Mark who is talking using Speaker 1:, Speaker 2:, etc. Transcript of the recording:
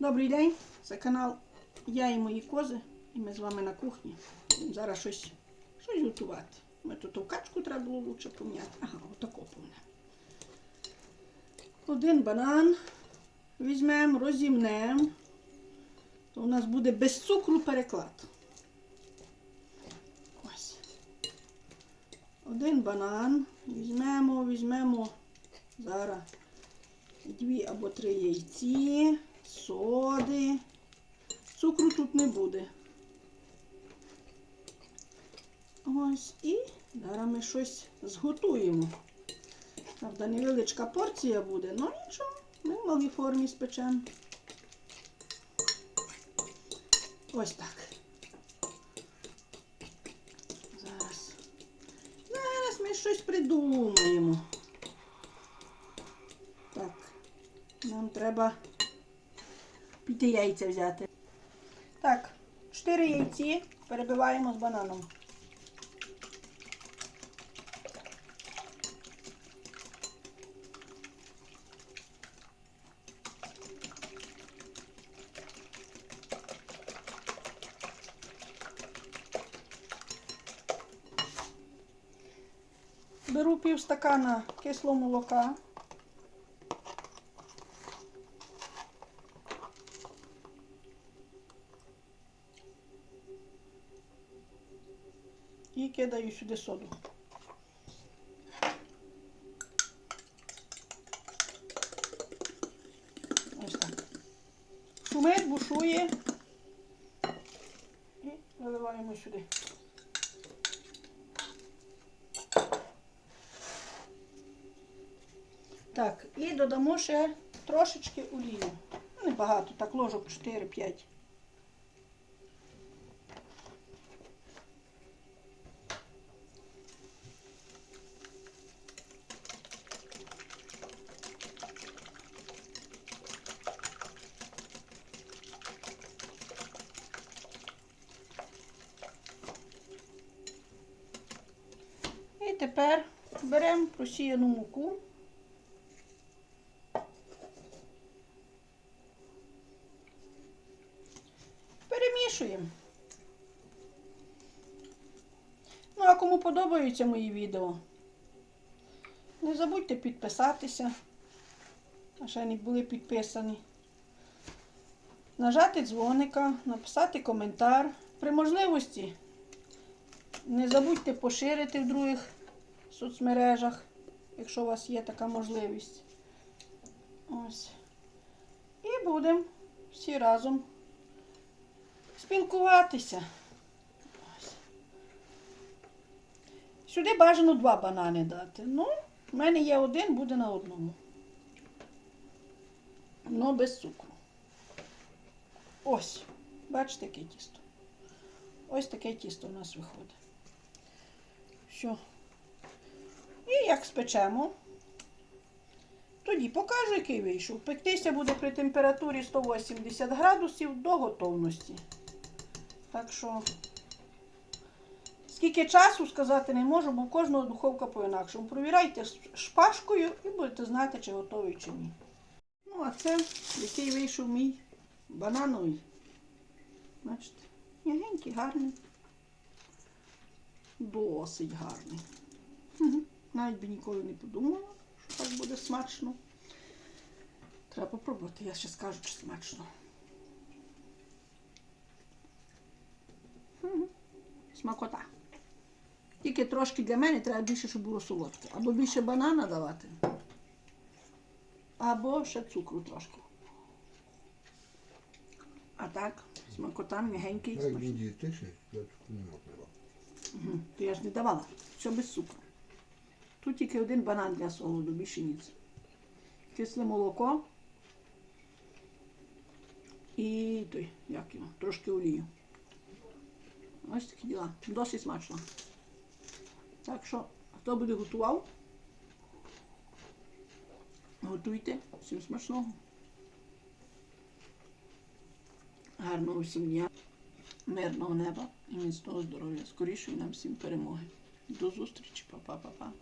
Speaker 1: Добрий день, це канал Я і мої кози. І ми з вами на кухні. Зараз щось, щось готувати. Ми тут ту качку треба було лучше поміняти. Ага, отако помне. Один банан візьмемо, розімнемо. То у нас буде без цукру переклад. Один банан. Візьмемо, візьмемо зараз дві або три яйці, соди. Цукру тут не буде. Ось і зараз ми щось зготуємо. Правда, невеличка порція буде, але нічого, ми в малій формі спечемо. Ось так. Зараз. Зараз ми щось придумаємо. Так, нам треба піти яйця взяти. Так, 4 яйці перебиваємо з бананом. Беру пів стакана кислого молока. І кидаю сюди соду. Ось так. Шумить, бушує. І виливаємо сюди. Так, і додамо ще трошечки олії. Ну, Небагато, так ложок 4-5. Тепер беремо просіяну муку. Перемішуємо. Ну, а кому подобаються мої відео, не забудьте підписатися, а ще не були підписані. Нажати дзвоника, написати коментар. При можливості не забудьте поширити в других соцмережах, якщо у вас є така можливість. Ось. І будемо всі разом спілкуватися. Сюди бажано два банани дати. Ну, в мене є один, буде на одному. Ну, без цукру. Ось. Бачите, яке тісто. Ось таке тісто у нас виходить. Все. Як спечемо, тоді покажу, який вийшов. Пектися буде при температурі 180 градусів до готовності. Так що, скільки часу сказати не можу, бо в кожного духовка по-інакшому. Провіряйте шпажкою і будете знати, чи готовий, чи ні. Ну, а це, який вийшов мій банановий. Бачите, м'ягенький, гарний. Досить гарний. Навіть би ніколи не подумала, що так буде смачно. Треба попробувати, я ще скажу, чи смачно. Смакота. Тільки трошки для мене треба більше, щоб було солодке. Або більше банана давати, або ще цукру трошки. А так, смакота м'ягенький. То я ж не давала. Все без цукру. Тут тільки один банан для солоду, більше ніц. Кисле молоко. І той, як його, трошки олію. Ось такі діла. Досить смачно. Так що, хто буде готував, готуйте. Всім смачного. Гарного всім дня, мирного неба і міцного здоров'я. Скорішої нам всім перемоги. До зустрічі, па-па-па-па.